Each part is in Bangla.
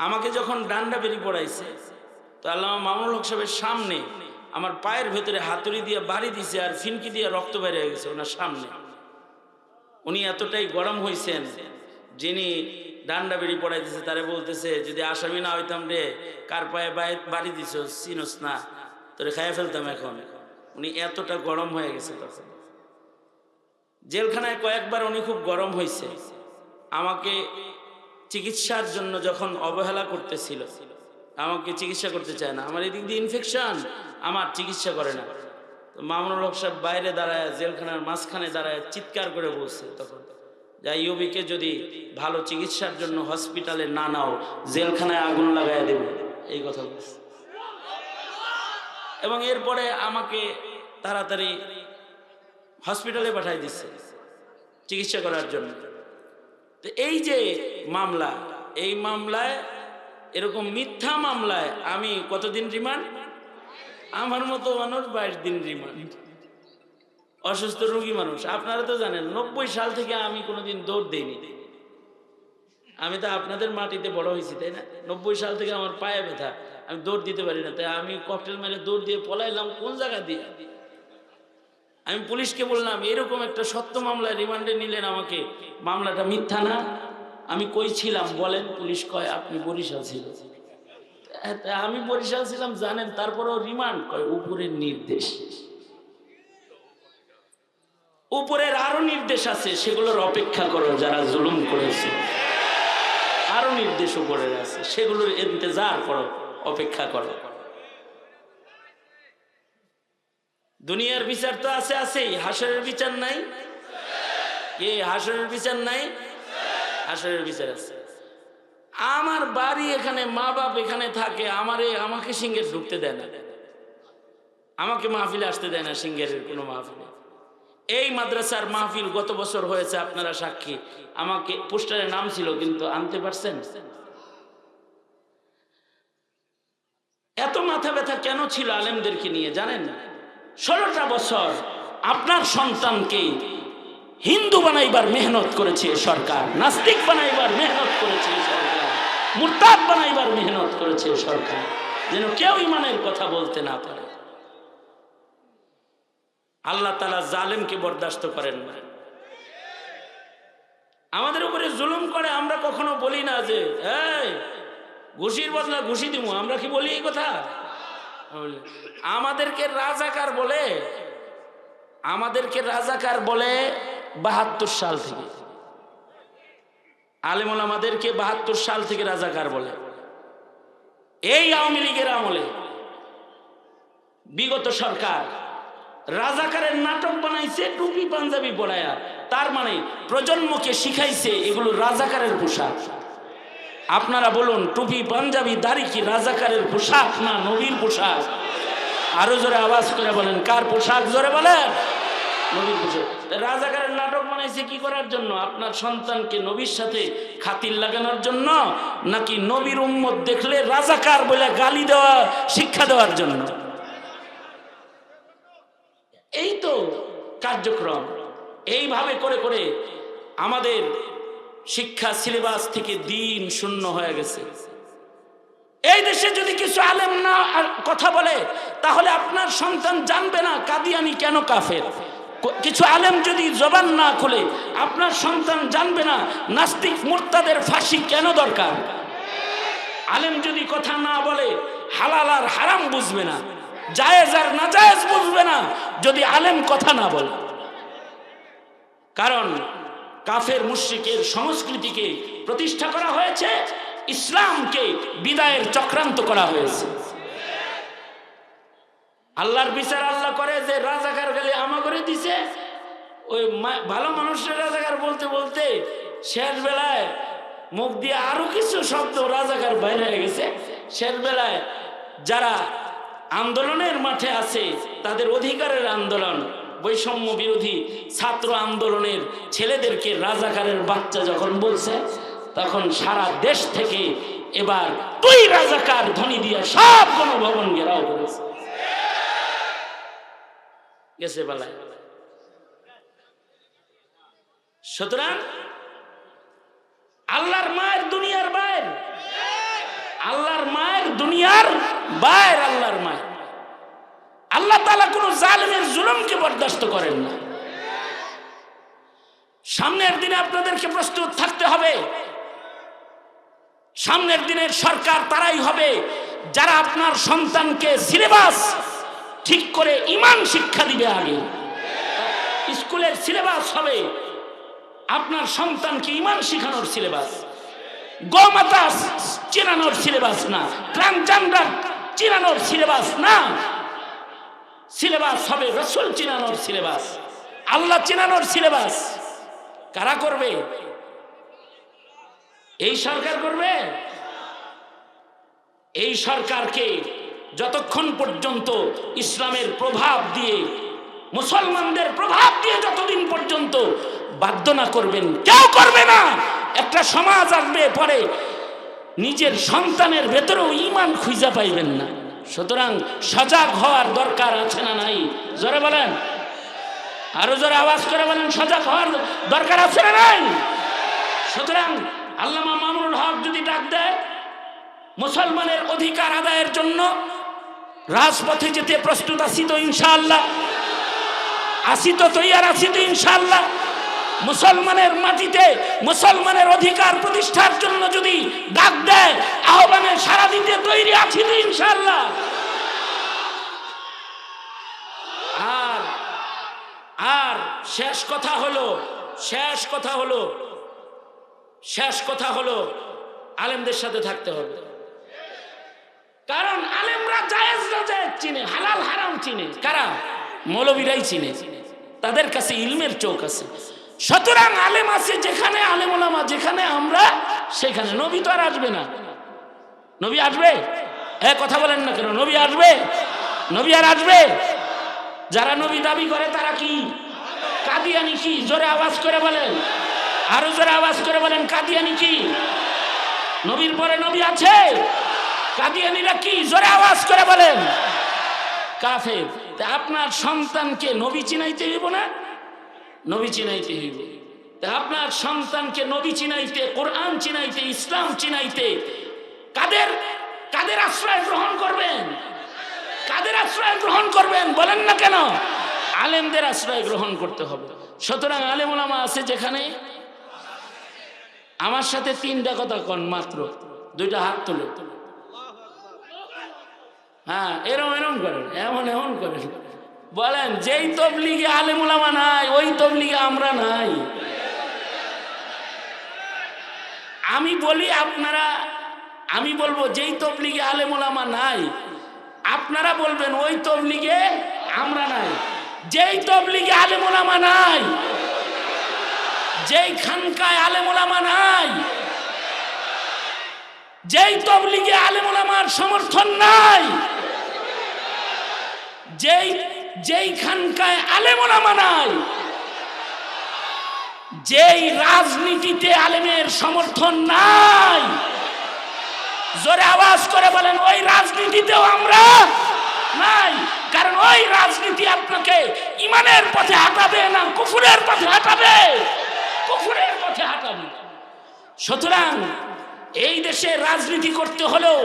আমাকে যখন ডান্ডা বেরি পড়াইছে, তো আল্লাহ মামুল হক সাহেবের সামনে আমার পায়ের ভেতরে হাতুড়ি দিয়ে বাড়ি দিছে আর ফিনকি দিয়ে রক্ত বের হয়ে গেছে ওনার সামনে। উনি এতটাই গরম হয়েছেন যিনি ডান্ডা বেরি পড়াইতেছে, তারে বলতেছে, যদি আসামি না হইতাম রে, কার পায়ে বাড়ি দিছ? চিনস না, তোরে খাইয়া ফেলতাম এখন। উনি এতটা গরম হয়ে গেছে তখন। জেলখানায় কয়েকবার উনি খুব গরম হয়েছে আমাকে চিকিৎসার জন্য যখন অবহেলা করতেছিল, আমাকে চিকিৎসা করতে চায় না। আমার এদিক দিয়ে ইনফেকশন আমার চিকিৎসা করে না। তো মামুনুল হক সাহেব বাইরে দাঁড়ায়, জেলখানার মাঝখানে দাঁড়ায় চিৎকার করে বলছে তখন, যা ইউবিকে যদি ভালো চিকিৎসার জন্য হসপিটালে না নাও, জেলখানায় আগুন লাগাই দেবে। এই কথা বলছে। এবং এরপরে আমাকে তাড়াতাড়ি হসপিটালে পাঠাই দিচ্ছে, চিকিৎসা করার জন্য। তো এই যে মামলা, এই মামলায় এরকম মিথ্যা মামলায় আমি কতদিন রিমান্ড? আমার মতো মানুষ বাইশ দিন রিমান্ড। অসুস্থ রোগী মানুষ, আপনারা তো জানেন, নব্বই সাল থেকে আমি কোনোদিন দৌড় দেইনি। আমি তো আপনাদের মাটিতে বড় হয়েছি, তাই না? নব্বই সাল থেকে আমার পায়ে ব্যথা, আমি দৌড় দিতে পারি না। তাই আমি ককটেল মেরে দৌড় দিয়ে পলাইলাম কোন জায়গা দিয়ে? আমি পুলিশকে বললাম, এরকম একটা সত্য মামলায় রিমান্ডে নিলেন আমাকে। মামলাটা মিথ্যা না? আমি কই ছিলাম? বলেন, পুলিশ কয়, আপনি বরিশাল ছিলেন। আমি বরিশাল ছিলাম, জানেন, তারপরেও রিমান্ড কয়, উপরের নির্দেশ। উপরের আরও নির্দেশ আছে, সেগুলোর অপেক্ষা করো, যারা জুলুম করেছে। আরও নির্দেশ উপরের আছে, সেগুলোর ইন্তজার করো, অপেক্ষা করো। দুনিয়ার বিচার তো আছে, আছেই। হাসরের বিচার নাই? কে? হাসরের বিচার নাই? হাসরের বিচার আছে। আমার বাড়ি এখানে মা বাপ এখানে থাকে, আমারে, আমাকে সিংহের ঢুকতে দেয় না। আমাকে মাহফিলে আসতে দেয় না সিংহের কোনো মাহফিলে। এই মাদ্রাসার মাহফিল গত বছর হয়েছে, আপনারা সাক্ষী। আমাকে পোস্টারে নাম ছিল, কিন্তু আনতে পারছেন? এত মাথা ব্যথা কেন ছিল আলেমদেরকে নিয়ে, জানেন? না ষোলোটা বছর আপনার সন্তানকে হিন্দু বানাইবার মেহনত করেছে সরকার, নাস্তিক বানাইবার মেহনত করেছে সরকার বানাইবার মেহনত করেছে সরকার, যেন কেউ ইমানের কথা বলতে না পারে। আল্লাহ তালা জালেমকে বরদাস্ত করেন না। আমাদের উপরে জুলুম করে, আমরা কখনো বলি না যে ঘুষির বদলা ঘুষি দিব আমরা কি বলি এই কথা? আমাদেরকে রাজাকার বলে, আমাদেরকে রাজাকার বলে বাহাত্তর সাল থেকে। আলেমুল আমাদেরকে বাহাত্তর সাল থেকে রাজাকার বলে। এই আওয়ামী লীগের আমলে বিগত সরকার রাজাকারের নাটক বানাইছে, টুপি, পাঞ্জাবি পড়ায়া তার মানে প্রজন্মকে শিখাইছে এগুলো রাজাকারের পোশাক। আপনারা বলুন, টুপি, পাঞ্জাবি, দাড়ি কি রাজাকারের পোশাক না নবীর পোশাক? আরও জোরে আওয়াজ করে বলেন, কার পোশাক জোরে বলেন? নবীর পোশাক। রাজাকারের নাটক বানাইছে কি করার জন্য? আপনার সন্তানকে নবীর সাথে খাতির লাগানোর জন্য নাকি নবীর উম্মত দেখলে রাজাকার বলে গালি দেওয়া, শিক্ষা দেওয়ার জন্য? এই তো কার্যক্রম। এইভাবে করে করে আমাদের শিক্ষা সিলেবাস থেকে দিন শূন্য হয়ে গেছে। এই দেশে যদি কিছু আলেম না কথা বলে, তাহলে আপনার সন্তান জানবে না কাদিয়ানি কেন কাফের। কিছু আলেম যদি জবান না খুলে, আপনার সন্তান জানবে না নাস্তিক মুরতাদের ফাঁসি কেন দরকার। আলেম যদি কথা না বলে, হালাল আর হারাম বুঝবে না, জায়েজ আর নাজায়েজ বুঝবে না, যদি আলেম কথা না বলে। কারণ কাফের মুশ্রিকের সংস্কৃতিকে প্রতিষ্ঠা করা হয়েছে, ইসলামকে বিদায়ের চক্রান্ত করা হয়েছে। আল্লাহর বিচার আল্লাহ করে যে রাজাকার গেলে আমা করে দিছে, ওই ভালো মানুষের রাজাকার বলতে বলতে শেষ বেলায় মুখ দিয়ে আরও কিছু শব্দ রাজাকার বাইরে হয়ে গেছে। শেষ বেলায় যারা আন্দোলনের মাঠে আছে, তাদের অধিকারের আন্দোলন বৈষম্য বিরোধী ছাত্র আন্দোলনের ছেলেদেরকে রাজাকারের বাচ্চা যখন বলছে, তখন সারা দেশ থেকে এবার তুই রাজাকার ধ্বনি দিয়ে সব গণভবন ঘেরাও করেছে। গেছে বেলায় সুতরাং আল্লাহর মায়ের দুনিয়ার বাইর। আল্লাহর মায়ের দুনিয়ার বায়ের আল্লাহর মায় আল্লাহ তালা কোনো জালেমের জুলুমকে বরদাস্ত করেন না। সামনের দিনে আপনাদেরকে প্রস্তুত থাকতে হবে। সামনের দিনের সরকার তারাই হবে, যারা আপনার সন্তানকে সিলেবাস ঠিক করে ইমান শিক্ষা দিবে আগে। স্কুলের সিলেবাস হবে, আপনার সন্তানকে ইমান শিখানোর সিলেবাস। গোমাতা চেনানোর সিলেবাস না, ট্রান্সজেন্ডার চেনানোর সিলেবাস না। সিলেবাস হবে, রসুল চেনানোর সিলেবাস। আল্লাহ চিনানোর সিলেবাস। কারা করবে? এই সরকার করবে? এই সরকারকে যতক্ষণ পর্যন্ত ইসলামের প্রভাব দিয়ে, মুসলমানদের প্রভাব দিয়ে যতদিন পর্যন্ত বাধ্য না করবেন, কেউ করবে না। একটা সমাজ আসবে, পরে নিজের সন্তানের ভেতরেও ইমান খুঁজে পাইবেন না। সুতরাং সজাগ হওয়ার দরকার আছে না নাই? জোরে বলেন। আরও জোরে আওয়াজ করে বলেন, সজাগ হওয়ার দরকার আছে না নাই? সুতরাং আল্লামা মামুনুল হক যদি ডাক দেয়, মুসলমানের অধিকার আদায়ের জন্য রাজপথে যেতে প্রস্তুত আছি তো ইনশাআল্লাহ। আসি তো তৈয়ার আছি তো ইনশাআল্লাহ। মুসলমানের মাটিতে মুসলমানের অধিকার প্রতিষ্ঠার জন্য যদি ডাক দেয়, আহ্বানে সারা দিতে তৈরি আছি তো ইনশাআল্লাহ। আর আর শেষ কথা হলো, শেষ কথা হলো, শেষ কথা হলো, আলেমদের সাথে থাকতে হবে। কারণ আলেমরা জায়েজ না জায়েজ চিনে, হালাল হারাম চিনে। কারা? মৌলবীরাই চিনে। তাদের কাছে ইলমের চোখ আছে। সুতরাং আলেম আছে যেখানে, আলেম ওলামা যেখানে, আমরা সেখানে। নবী তো আর আসবে না। নবী আসবে? এ, কথা বলেন না কেন? নবী আসবে? নবী আর আসবে? যারা নবী দাবি করে, তারা কি? কাদিয়ানি কি? জোরে আওয়াজ করে বলেন। আরও জোরে আওয়াজ করে বলেন, কাদিয়ানি কি? নবীর পরে নবী আছে? কাদিয়ানিরা কি? জোরে আওয়াজ করে বলেন। কাফের। আপনার সন্তানকে নবী চিনাইতে হইব না? নবী চিনাইতে হইব। তা আপনার সন্তানকে নবী চিনাইতে, কোরআন চিনাইতে, ইসলাম চিনাইতে কাদের কাদের আশ্রয় গ্রহণ করবেন? কাদের আশ্রয় গ্রহণ করবেন? বলেন না কেন? আলেমদের আশ্রয় গ্রহণ করতে হবে। সুতরাং আলেম ওলামা আছে যেখানে? আমার সাথে তিনটা কথা কন মাত্র। দুইটা হাত তুলে। হ্যাঁ এরম এরম করেন, এমন এমন করেন। বলেন, যেই তবলিগে আলেম ওলামা নাই, ওই তবলিগে আমরা নাই। আমি বলি আপনারা, আমি বলব, যেই তবলিগে আলেম ওলামা নাই, আপনারা বলবেন, ওই তবলিগে আমরা নাই। যেই তবলিগে আলেম ওলামা নাই, যেই খানকায় আলেম ওলামা নাই, যেই তবলিগে আলেম ওলামার সমর্থন নাই, যেই যেই খানকায় আলেম ওলামা নাই যেই রাজনীতিতে আলেমের সমর্থন নাই, জোরে আওয়াজ করে বলেন, ওই রাজনীতিতেও আমরা নাই, কারণ ওই রাজনীতি আপনাকে ইমানের পথে হাঁটাবে না, কুফুরের পথে হাঁটাবে, কুফুরের পথে হাঁটাবে সুতরাং এই দেশে রাজনীতি করতে হলেও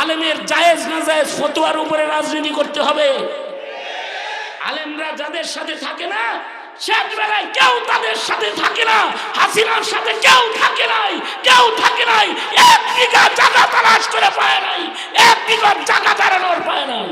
আলেমের জায়েজ না জায়েজ ফতোয়ার উপরে রাজনীতি করতে হবে। আলেমরা যাদের সাথে থাকে না শেষ বেলায় কেউ তাদের সাথে থাকে না, হাসিনার সাথে কেউ থাকে নাই, কেউ থাকে নাই, এক বিঘা জায়গা তালাশ করে পায় নাই, এক বিঘা জায়গা দাঁড়ানোর পায় নাই।